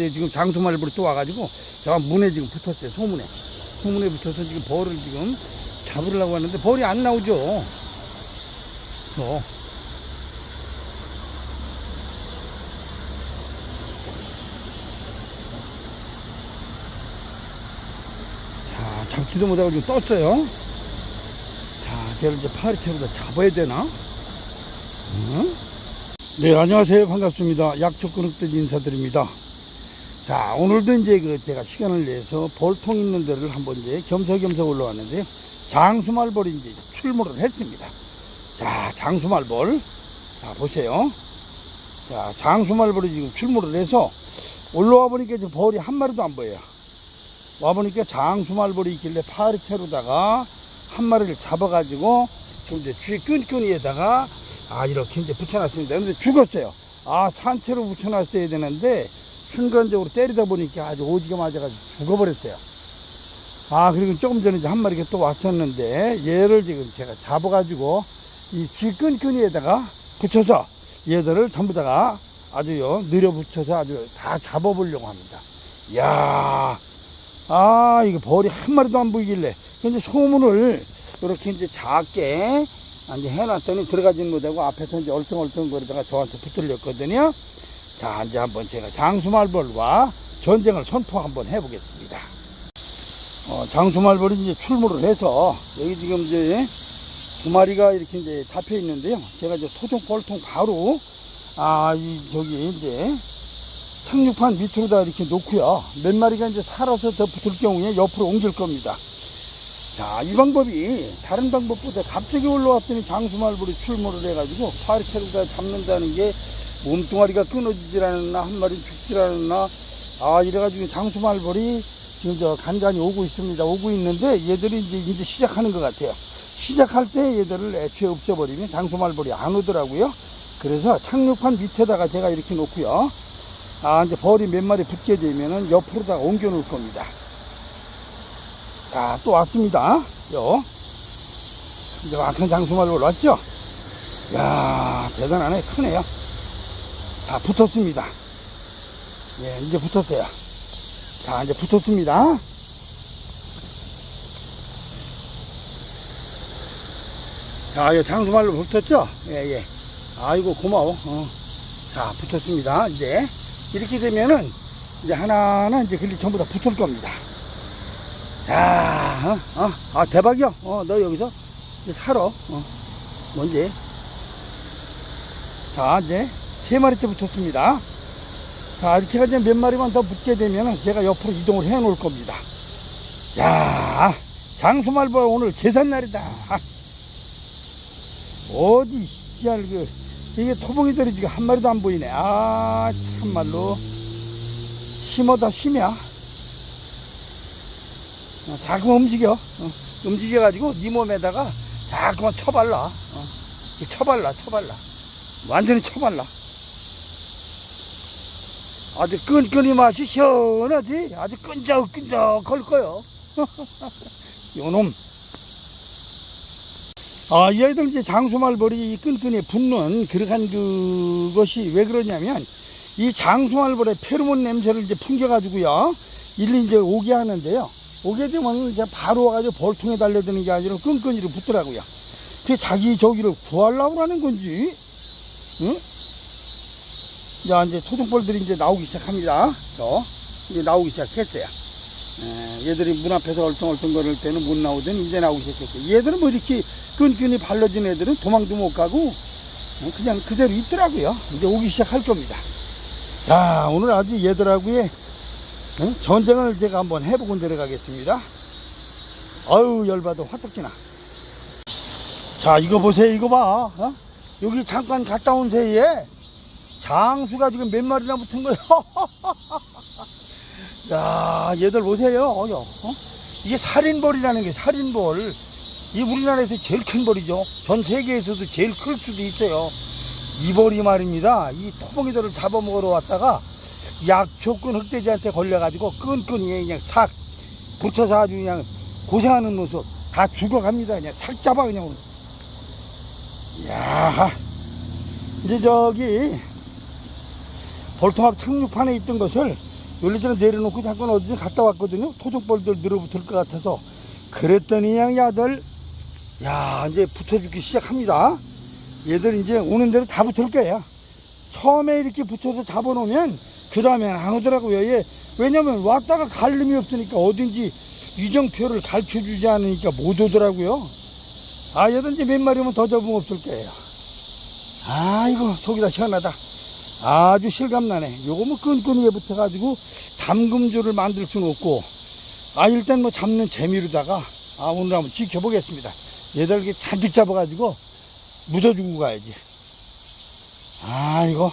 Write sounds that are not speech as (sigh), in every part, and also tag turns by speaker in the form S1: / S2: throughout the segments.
S1: 근데 지금 장수말벌이 또 와가지고 저 문에 지금 붙었어요. 소문에. 소문에 붙어서 지금 벌을 지금 잡으려고 하는데 벌이 안 나오죠. 어. 자, 잡지도 못하고 지금 떴어요. 자, 걔를 이제 파리채로 잡아야 되나? 응? 네, 안녕하세요. 반갑습니다. 흑돼지 인사드립니다. 자, 오늘도 이제 그 제가 시간을 내서 볼통 있는 데를 한번 이제 겸사겸사 올라왔는데요. 장수말벌이 이제 출몰을 했습니다. 자, 장수말벌. 자, 보세요. 자, 장수말벌이 지금 출몰을 해서 올라와 보니까 지금 벌이 한 마리도 안 보여요. 와 보니까 장수말벌이 있길래 파리채로다가 한 마리를 잡아가지고 지금 이제 뒤에 끈끈이에다가 아 이렇게 이제 붙여놨습니다. 근데 죽었어요. 아 산채로 붙여놨어야 되는데 순간적으로 때리다 보니까 아주 오지게 맞아가지고 죽어버렸어요. 아 그리고 조금 전에 한 마리가 또 왔었는데 얘를 지금 제가 잡아가지고 이뒤 끈끈이에다가 붙여서 얘들을 전부 다가 아주요 느려 붙여서 아주 다 잡아보려고 합니다. 이야 아, 이거 벌이 한 마리도 안 보이길래. 근데 소문을 이렇게 이제 작게 이제 해놨더니 들어가지는 못하고 앞에서 이제 얼쩡얼쩡 거리다가 저한테 붙들렸거든요. 자, 이제 한번 제가 장수말벌과 전쟁을 선포 한번 해보겠습니다. 어, 장수말벌이 이제 출몰을 해서 여기 지금 이제 두 마리가 이렇게 이제 잡혀 있는데요. 제가 이제 토종벌통 바로 아, 이 저기 이제 착륙판 밑으로다 이렇게 놓고요. 몇 마리가 이제 살아서 더 붙을 경우에 옆으로 옮길 겁니다. 자, 이 방법이 다른 방법보다 갑자기 올라왔더니 장수말벌이 출몰을 해가지고 파리채로다 잡는다는 게 몸뚱아리가 끊어지질 않았나, 한 마리 죽질 않았나, 아, 이래가지고 장수말벌이 지금 저 간간히 오고 있습니다. 오고 있는데 얘들이 이제, 이제 시작하는 것 같아요. 시작할 때 얘들을 애초에 없애버리면 장수말벌이 안 오더라고요. 그래서 착륙판 밑에다가 제가 이렇게 놓고요. 아, 이제 벌이 몇 마리 붙게 되면은 옆으로다가 옮겨 놓을 겁니다. 자, 또 왔습니다. 요. 이제 완전 장수말로 왔죠? 야 대단하네. 크네요. 자, 붙었습니다. 예, 이제 붙었어요. 자, 이제 붙었습니다. 자, 이 장수말로 붙었죠? 예, 예. 아이고, 고마워. 어. 자, 붙었습니다. 이제. 이렇게 되면은 이제 하나는 이제 글리 전부 다 붙을 겁니다. 자, 어, 어, 아 대박이야. 어, 너 여기서 이제 살아. 어, 뭔지. 자, 이제 세 마리째 붙었습니다. 자, 이렇게 이제 몇 마리만 더 붙게 되면은 제가 옆으로 이동을 해 놓을 겁니다. 야, 장수말벌 오늘 계산날이다. 어디, 야, 그, 이게 토봉이들이 지금 한 마리도 안 보이네. 아, 참말로. 심하다, 심이야. 어, 자꾸만 움직여. 어, 움직여가지고 네 몸에다가 자꾸만 쳐발라. 어, 쳐발라, 쳐발라. 완전히 쳐발라. 아주 끈끈이 맛이 시원하지? 아주 끈적끈적 걸 거요. (laughs) 요놈. 아, 이 아이들 이제 장수말벌이 이 끈끈이 붙는 그러한 그것이 왜 그러냐면 이 장수말벌의 페로몬 냄새를 이제 풍겨가지고요. 일리 이제 오게 하는데요. 오게 되면 이제 바로 와가지고 벌통에 달려드는 게 아니라 끈끈이로 붙더라고요. 그게 자기 저기를 구하려고 하는 건지, 응? 자, 이제 토종벌들이 이제 나오기 시작합니다. 저, 이제 나오기 시작했어요. 에, 얘들이 문 앞에서 얼쩡얼쩡 거릴 때는 못 나오더니 이제 나오기 시작했어요. 얘들은 뭐 이렇게 끈끈이 발라진 애들은 도망도 못 가고 어, 그냥 그대로 있더라고요. 이제 오기 시작할 겁니다. 자, 오늘 아주 얘들하고의 어, 전쟁을 제가 한번 해보고 내려가겠습니다. 아유, 열받아 화떡지나. 자, 이거 보세요. 이거 봐. 어? 여기 잠깐 갔다 온 새에 장수가 지금 몇 마리나 붙은 거예요. (laughs) 야, 얘들 보세요. 어여, 어? 이게 살인벌이라는 게 살인벌. 이 우리나라에서 제일 큰 벌이죠. 전 세계에서도 제일 클 수도 있어요. 이 벌이 말입니다. 이 토봉이들을 잡아먹으러 왔다가 약초끈 흑돼지한테 걸려가지고 끈끈이 그냥 싹 붙어서 아주 그냥 고생하는 모습 다 죽어갑니다. 그냥 싹 잡아 그냥. 야 이제 저기 볼통합 착륙판에 있던 것을 원래처럼 내려놓고 잠깐 어디 갔다 왔거든요. 토종벌들 늘어붙을 것 같아서. 그랬더니 양 야들, 야, 이제 붙어주기 시작합니다. 얘들 이제 오는 대로 다 붙을 거야. 처음에 이렇게 붙여서 잡아놓으면 그 다음엔 안 오더라고요. 얘, 왜냐면 왔다가 갈림이 없으니까 어딘지 이정표를 가르쳐 주지 않으니까 못 오더라고요. 아, 얘들 이제 몇 마리면 더 잡으면 없을 거예요. 아이고, 속이 다 시원하다. 아주 실감나네. 요거 뭐 끈끈이에 붙어가지고 잠금줄을 만들 수는 없고, 아, 일단 뭐 잡는 재미로다가, 아, 오늘 한번 지켜보겠습니다. 얘들 이렇게 잔뜩 잡아가지고 묻어주고 가야지. 아이고,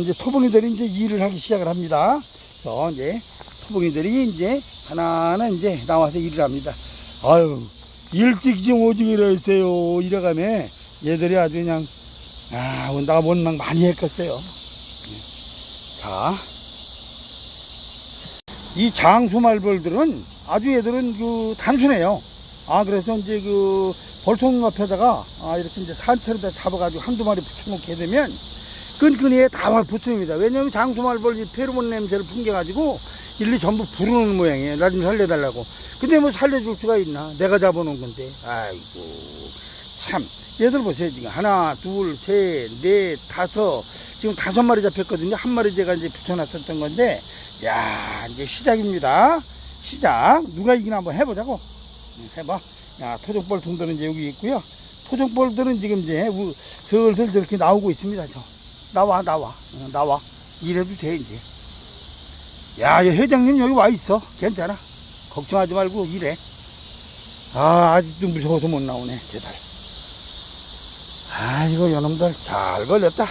S1: 이제 토봉이들이 이제 일을 하기 시작을 합니다. 저 이제 토봉이들이 이제 하나하나 이제 나와서 일을 합니다. 아유, 일찍 좀 오징이라 했어요. 이래가면 얘들이 아주 그냥, 아, 온다가 원망 많이 했겠어요. 자, 이 장수말벌들은 아주 얘들은 그 단순해요. 아, 그래서 이제 그 벌통 옆에다가 아, 이렇게 이제 산채로다 잡아가지고 한두 마리 붙여놓게 되면 끈끈이에 다 붙습니다. 왜냐면 장수말벌 이 페로몬 냄새를 풍겨가지고 일리 전부 부르는 모양이에요. 나 좀 살려달라고. 근데 뭐 살려줄 수가 있나? 내가 잡아놓은 건데. 아이고, 참. 얘들 보세요. 지금 하나, 둘, 셋, 넷, 다섯. 지금 다섯 마리 잡혔거든요. 한 마리 제가 이제 붙여놨었던 건데. 야 이제 시작입니다. 시작. 누가 이기나 한번 해보자고. 응, 해봐. 야, 토종벌 통들은 이제 여기 있고요. 토종벌들은 지금 이제 우- 슬슬 저렇게 나오고 있습니다. 저. 나와, 나와. 어, 나와. 이래도 돼, 이제. 야, 이 회장님 여기 와 있어. 괜찮아. 걱정하지 말고 일해. 아, 아직도 무서워서 못 나오네, 제달. 아이고, 요놈들 잘 걸렸다.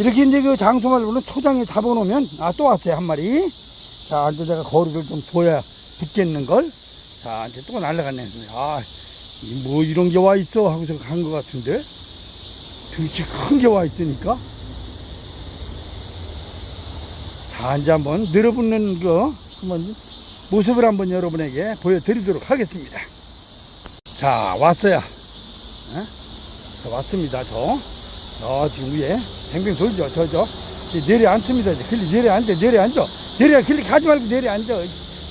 S1: 이렇게 이제 그 장수말로는 초장에 잡아놓으면, 아, 또 왔어요, 한 마리. 자, 이제 내가 거리를 좀 둬야 붙겠는걸. 자, 이제 또 날아갔네. 아, 이뭐 이런 게 와 있어 하고서 간것 같은데. 등치 큰 게 와 있으니까. 자, 이제 한번 늘어붙는 거, 한번 모습을 한번 여러분에게 보여드리도록 하겠습니다. 자, 왔어요. 예? 자, 왔습니다, 저. 저 지금 위에 뱅뱅 돌죠, 저죠. 내려앉습니다, 이제. 길리 내려앉아, 내려앉아. 내려, 길리 가지 말고 내려앉아.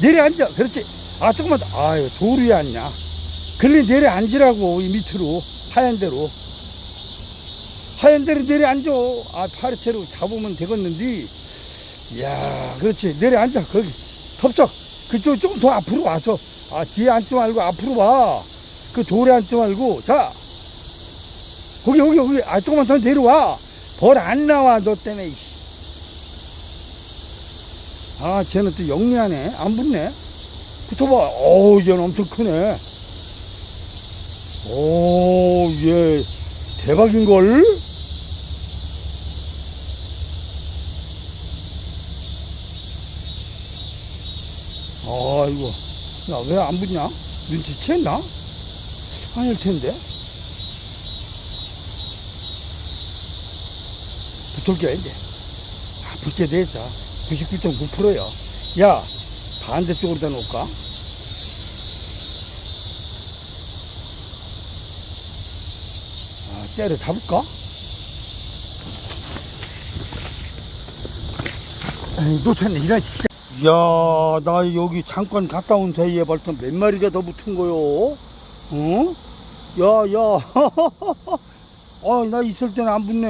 S1: 내려앉아. 그렇지. 아, 조금만 더. 아유, 돌 위에 앉냐. 길리 내려앉으라고, 이 밑으로. 하얀 대로. 하얀 대로 내려앉아. 아, 파리채로 잡으면 되겠는데. 이야, 그렇지. 내려앉아. 거기. 덥석. 그쪽 조금 더 앞으로 와서. 아, 뒤에 앉지 말고 앞으로 와. 그 돌에 앉지 말고. 자. 거기, 거기, 거기. 아, 조금만 더 내려와. 벌 안 나와, 너 때문에. 아, 쟤는 또 영리하네. 안 붙네. 붙어봐. 어우, 얘는 엄청 크네. 오, 얘, 대박인걸? 아이고. 야, 왜 안 붙냐? 눈치챘나? 아닐 텐데. 붙을게, 이제. 아, 붙게 돼 있어. 99.9%야. 야, 반대쪽으로 다 놓을까? 아, 때려 잡을까? 에이, 놓쳤네, 이런 진짜. 이야, 나 여기 잠깐 갔다 온 사이에 벌써 몇 마리가 더 붙은 거요? 어? 야, 야. (laughs) 아, 나 있을 때는 안 붙네.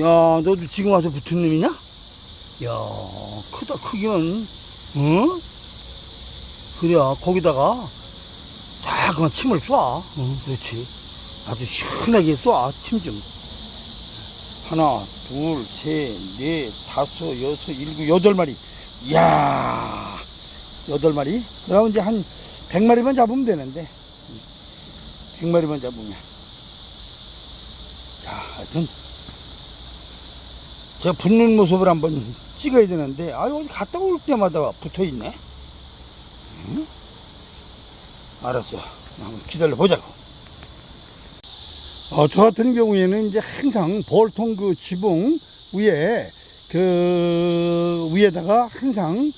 S1: 야, 너도 지금 와서 붙은 놈이냐? 야, 크다, 크기는. 어? 그래, 거기다가 작은 침을 쏴. 어, 그렇지. 아주 시원하게 쏴, 침 좀. 하나, 둘, 셋, 넷, 다섯, 여섯, 일곱, 여덟 마리. 이야, 여덟 마리? 그러면 이제 한 백 마리만 잡으면 되는데. 백 마리만 잡으면. 자, 하여튼. 제가 붙는 모습을 한번 찍어야 되는데, 아, 여기 갔다 올 때마다 붙어 있네. 응? 알았어. 한번 기다려 보자고. 어, 저 같은 경우에는 이제 항상 벌통 그 지붕 위에 그 위에다가 항상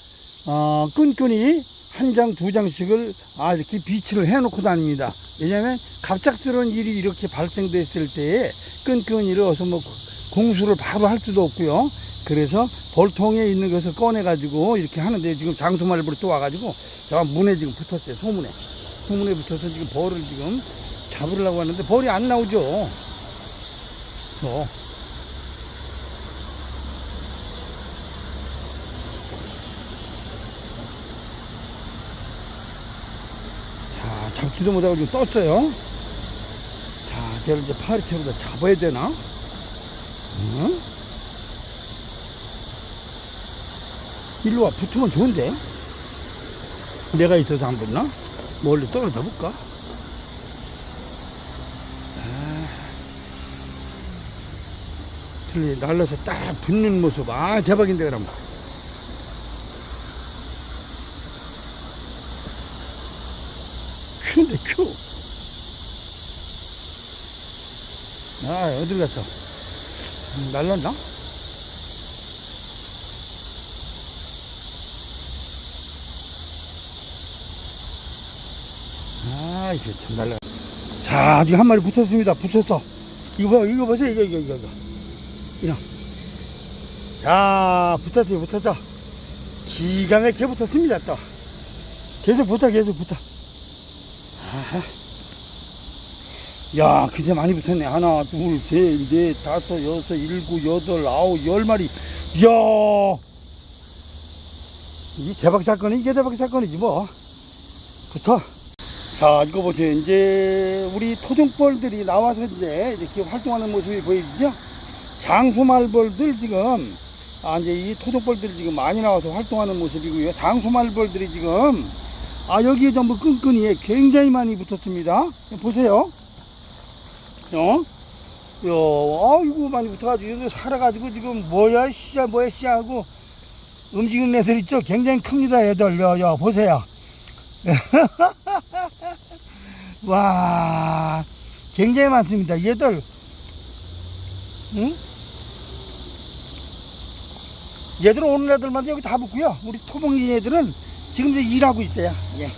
S1: 어, 끈끈이 한 장, 두 장씩을 아, 이렇게 비치를 해 놓고 다닙니다. 왜냐하면 갑작스러운 일이 이렇게 발생됐을 때에 끈끈이를 어서 뭐 공수를 바로 할 수도 없고요. 그래서 볼통에 있는 것을 꺼내가지고 이렇게 하는데 지금 장수말벌이 또 와가지고 저 문에 지금 붙었어요. 소문에. 소문에 붙어서 지금 벌을 지금 잡으려고 하는데 벌이 안 나오죠. 저. 자, 잡지도 못하고 지금 떴어요. 자, 쟤를 이제 파리채로 잡아야 되나? 응? 일로 와, 붙으면 좋은데? 내가 있어서 안 붙나? 멀리 떨어져 볼까? 아, 틀리 날라서 딱 붙는 모습. 아, 대박인데, 그럼. 큐인데, 큐. 아, 어딜 갔어? 음, 날랐나? 아, 이게 참 날라. 자, 아직 한 마리 붙었습니다. 붙었어. 이거 봐, 이거 보세요. 이거, 이거, 이거. 이거. 이거. 자, 붙었어요, 붙었어. 기가 막히게 붙었습니다, 또. 계속 붙어, 계속 붙어. 아하. 야, 그새 많이 붙었네. 하나, 둘, 셋, 넷, 다섯, 여섯, 일곱, 여덟, 아홉, 열 마리. 이야. 이 대박 사건이, 이게 대박 사건이지, 뭐. 붙어. 자, 이거 보세요. 이제 우리 토종벌들이 나와서 이제 이렇게 활동하는 모습이 보이죠? 장수말벌들 지금, 아, 이제 이 토종벌들이 지금 많이 나와서 활동하는 모습이고요. 장수말벌들이 지금, 아, 여기에 전부 끈끈이 굉장히 많이 붙었습니다. 보세요. 어? 요, 아이고, 많이 붙어가지고, 여기 살아가지고 지금, 뭐야, 씨야, 뭐야, 씨야 하고, 움직이는 애들 있죠? 굉장히 큽니다, 애들. 요, 요, 보세요. (laughs) 와, 굉장히 많습니다. 얘들, 응? 얘들은 오는 애들만 여기 다 붙고요. 우리 토봉이 애들은 지금 이제 일하고 있어요. 예.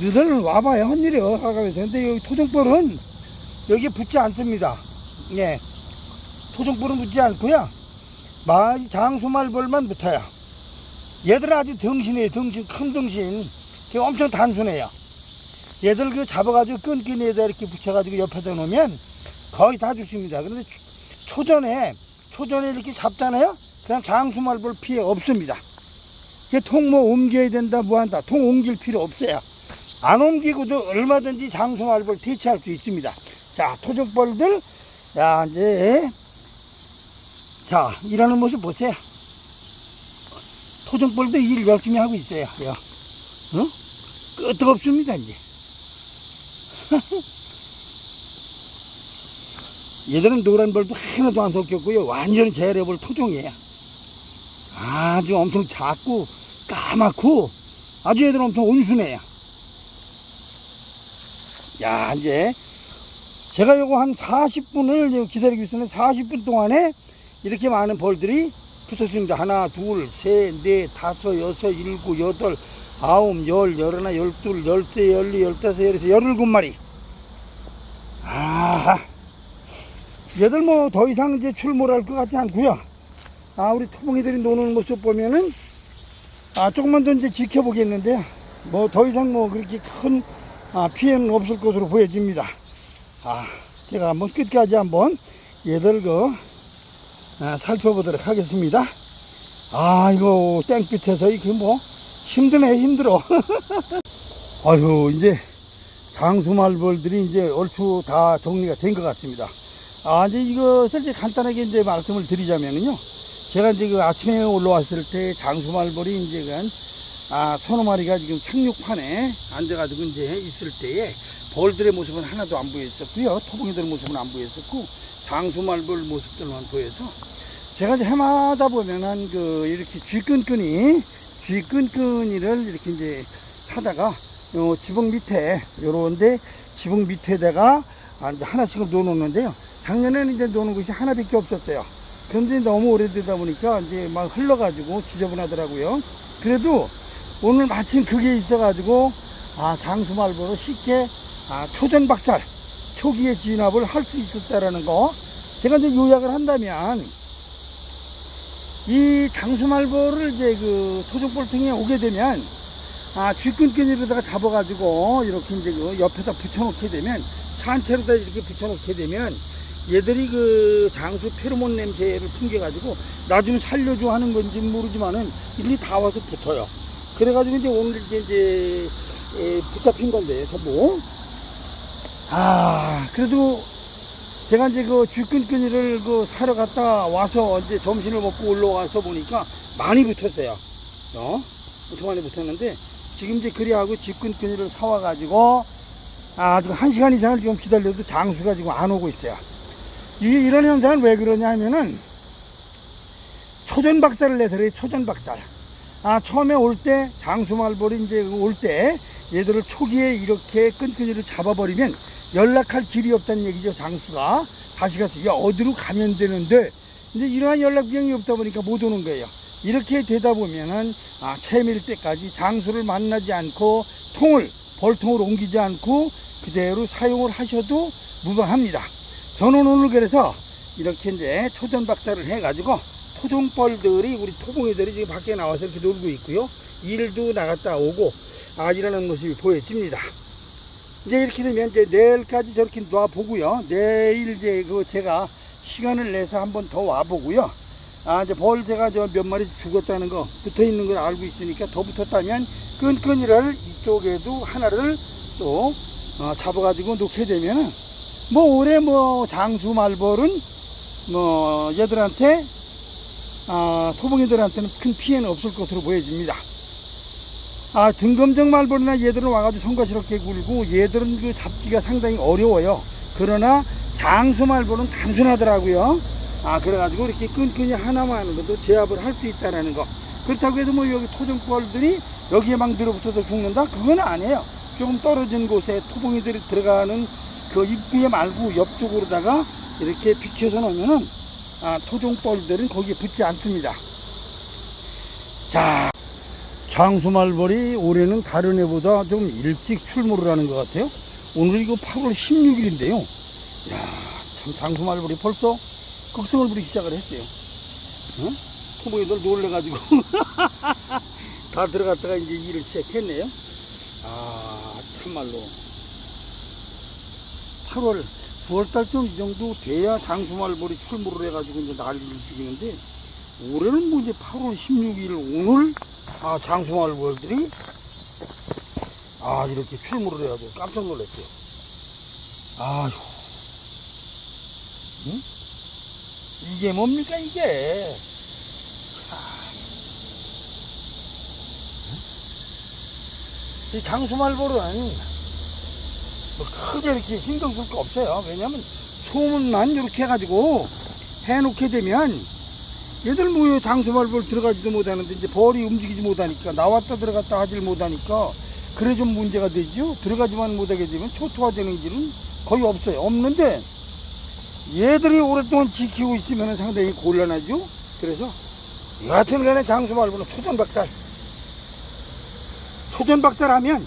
S1: 너희들 와봐요. 헌일이요. 하가면서. 근데 여기 토종벌은 여기 붙지 않습니다. 예. 토종벌은 붙지 않고요. 말, 장수말벌만 붙어요. 얘들은 아주 덩신이에요. 덩신, 큰. 그게 엄청 단순해요. 얘들 그 잡아가지고 끈끈이에다 이렇게 붙여가지고 옆에다 놓으면 거의 다 죽습니다. 그런데 초- 초전에, 초전에 이렇게 잡잖아요? 그냥 장수말벌 피해 없습니다. 이게 통뭐 옮겨야 된다, 뭐 한다. 통 옮길 필요 없어요. 안 옮기고도 얼마든지 장수말벌 대체할 수 있습니다. 자, 토종벌들, 자, 이제, 자, 일하는 모습 보세요. 토종벌도 일 열심히 하고 있어요. 야. 어? 끄떡없습니다, 이제. (laughs) 얘들은 노란 벌도 하나도 안 섞였고요. 완전히 재래벌 토종이에요. 아주 엄청 작고 까맣고 아주 얘들 엄청 온순해요. 야, 이제 제가 요거 한 40분을 기다리고 있었는데 40분 동안에 이렇게 많은 벌들이 붙었습니다. 하나, 둘, 셋, 넷, 다섯, 여섯, 일곱, 여덟, 아홉, 열, 열하나, 열둘, 열세, 열리, 열다섯, 열여섯, 열일곱 마리. 아, 얘들 뭐 더 이상 이제 출몰할 것 같지 않고요. 아, 우리 토봉이들이 노는 모습 보면은 아, 조금만 더 이제 지켜보겠는데요. 뭐더 이상 뭐 그렇게 큰 아, 피해는 없을 것으로 보여집니다. 아, 제가 한번 끝까지 한번 얘들 그 아, 살펴보도록 하겠습니다. 아, 이거 땡볕에서 이거 뭐 힘드네, 힘들어. (laughs) 아유, 이제 장수말벌들이 이제 얼추 다 정리가 된 것 같습니다. 아, 이제 이것을 이제 간단하게 이제 말씀을 드리자면은요. 제가 이제 그 아침에 올라왔을 때 장수말벌이 이제 그, 아, 서너 마리가 지금 착륙판에 앉아가지고 이제 있을 때에 벌들의 모습은 하나도 안 보였었고요. 토봉이들 모습은 안 보였었고, 장수말벌 모습들만 보여서 제가 이제 해마다 보면은 그 이렇게 쥐끈끈이, 쥐끈끈이를 이렇게 이제 하다가 요 지붕 밑에 요런데 지붕 밑에다가 아, 하나씩을 놓아놓는데요. 작년에는 이제 놓는 것이 하나밖에 없었어요. 그런데 너무 오래되다 보니까 이제 막 흘러가지고 지저분하더라고요. 그래도 오늘 마침 그게 있어가지고 아 장수말보로 쉽게 아 초전박살 초기의 진압을 할 수 있었다라는 거 제가 이제 요약을 한다면 이 장수말보를 이제 그 토종볼통에 오게 되면 아, 쥐끈끈이로다가 잡아가지고 이렇게 이제 그 옆에다 붙여놓게 되면 산채로다 이렇게 붙여놓게 되면 얘들이 그 장수 페로몬 냄새를 풍겨가지고 나중에 살려줘 하는 건지 모르지만은 이들이 다 와서 붙어요. 그래가지고 이제 오늘 이제, 이제 에, 붙잡힌 건데 전부. 아, 그래도 제가 이제 그 쥐끈끈이를 그 사러 갔다 와서 이제 점심을 먹고 올라와서 보니까 많이 붙었어요. 어? 엄청 많이 붙었는데 지금 이제 그리하고 쥐끈끈이를 사와가지고 아, 지금 한 시간 이상을 지금 기다려도 장수가 지금 안 오고 있어요. 이게 이런 현상은 왜 그러냐 하면은 초전 박살을 내서 그래요, 초전 박살. 아, 처음에 올 때 장수 말벌이 이제 올 때 얘들을 초기에 이렇게 끈끈이를 잡아버리면 연락할 길이 없다는 얘기죠, 장수가. 다시 가서, 야, 어디로 가면 되는데, 이제 이러한 연락병이 없다 보니까 못 오는 거예요. 이렇게 되다 보면은, 아, 채밀 때까지 장수를 만나지 않고, 통을, 벌통을 옮기지 않고, 그대로 사용을 하셔도 무방합니다. 저는 오늘 그래서, 이렇게 이제 초전 박사를 해가지고, 토종벌들이, 우리 토봉이들이 지금 밖에 나와서 이렇게 놀고 있고요. 일도 나갔다 오고, 아, 이러는 모습이 보여집니다. 이제 이렇게 되면 이제 내일까지 저렇게 놔보고요. 내일 이제 그 제가 시간을 내서 한번 더 와보고요. 아, 이제 벌 제가 저 몇 마리 죽었다는 거 붙어 있는 걸 알고 있으니까 더 붙었다면 끈끈이를 이쪽에도 하나를 또 어, 잡아가지고 놓게 되면은 뭐 올해 뭐 장수 말벌은 뭐 얘들한테 아, 토봉이들한테는 큰 피해는 없을 것으로 보여집니다. 아, 등검정 말벌이나 얘들은 와가지고 성가시럽게 굴고 얘들은 그 잡기가 상당히 어려워요. 그러나 장수 말벌은 단순하더라고요. 아, 그래가지고 이렇게 끈끈이 하나만으로도 제압을 할 수 있다라는 거. 그렇다고 해도 뭐 여기 토종벌들이 여기에 막 들어붙어서 죽는다? 그건 아니에요. 조금 떨어진 곳에 토봉이들이 들어가는 그 입구에 말고 옆쪽으로다가 이렇게 비켜서 놓으면은 아, 토종벌들은 거기에 붙지 않습니다. 자, 장수말벌이 올해는 다른 해보다 좀 일찍 출몰을 하는 것 같아요. 오늘 이거 8월 16일인데요. 야, 참 장수말벌이 벌써 극성을 부리기 시작을 했어요. 응? 토보이들 놀래가지고 (laughs) 다 들어갔다가 이제 일을 시작했네요. 아, 참말로 8월 9월달쯤 이 정도 돼야 장수말벌이 출몰을 해가지고 이제 난리를 피우는데 올해는 뭐 이제 8월 16일 오늘 아, 장수말벌들이 아, 이렇게 출몰을 해가지고 깜짝 놀랐어요. 아휴. 응? 이게 뭡니까, 이게? 아. 이 장수말벌은 뭐 크게 이렇게 신경 쓸 거 없어요. 왜냐면 소문만 이렇게 해가지고 해놓게 되면 얘들 뭐요 장수말벌 들어가지도 못하는데 이제 벌이 움직이지 못하니까 나왔다 들어갔다 하질 못하니까 그래 좀 문제가 되죠. 들어가지만 못하게 되면 초토화되는 길은 거의 없어요. 없는데 얘들이 오랫동안 지키고 있으면 상당히 곤란하죠. 그래서 여하튼 간에 장수말벌은 초전박살. 초전박살 하면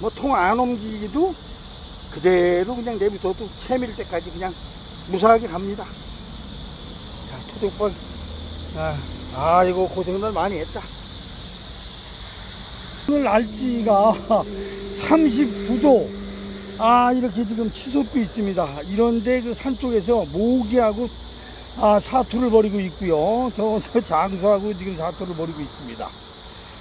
S1: 뭐 통 안 옮기기도 그대로 그냥 내비둬도 채밀 때까지 그냥 무사하게 갑니다. 자, 토종벌. 아, 아이고, 고생들 많이 했다. 오늘 날씨가 39도. 아, 이렇게 지금 치솟고 있습니다. 이런데 그 산 쪽에서 모기하고 아, 사투를 벌이고 있고요. 저, 저 장수하고 지금 사투를 벌이고 있습니다.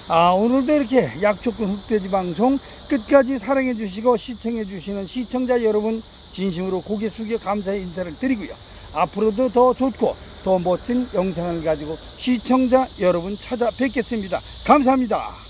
S1: 아, 오늘도 이렇게 약초꾼 흑돼지 방송 끝까지 사랑해 주시고 시청해 주시는 시청자 여러분 진심으로 고개 숙여 감사의 인사를 드리고요. 앞으로도 더 좋고 더 멋진 영상을 가지고 시청자 여러분 찾아뵙겠습니다. 감사합니다.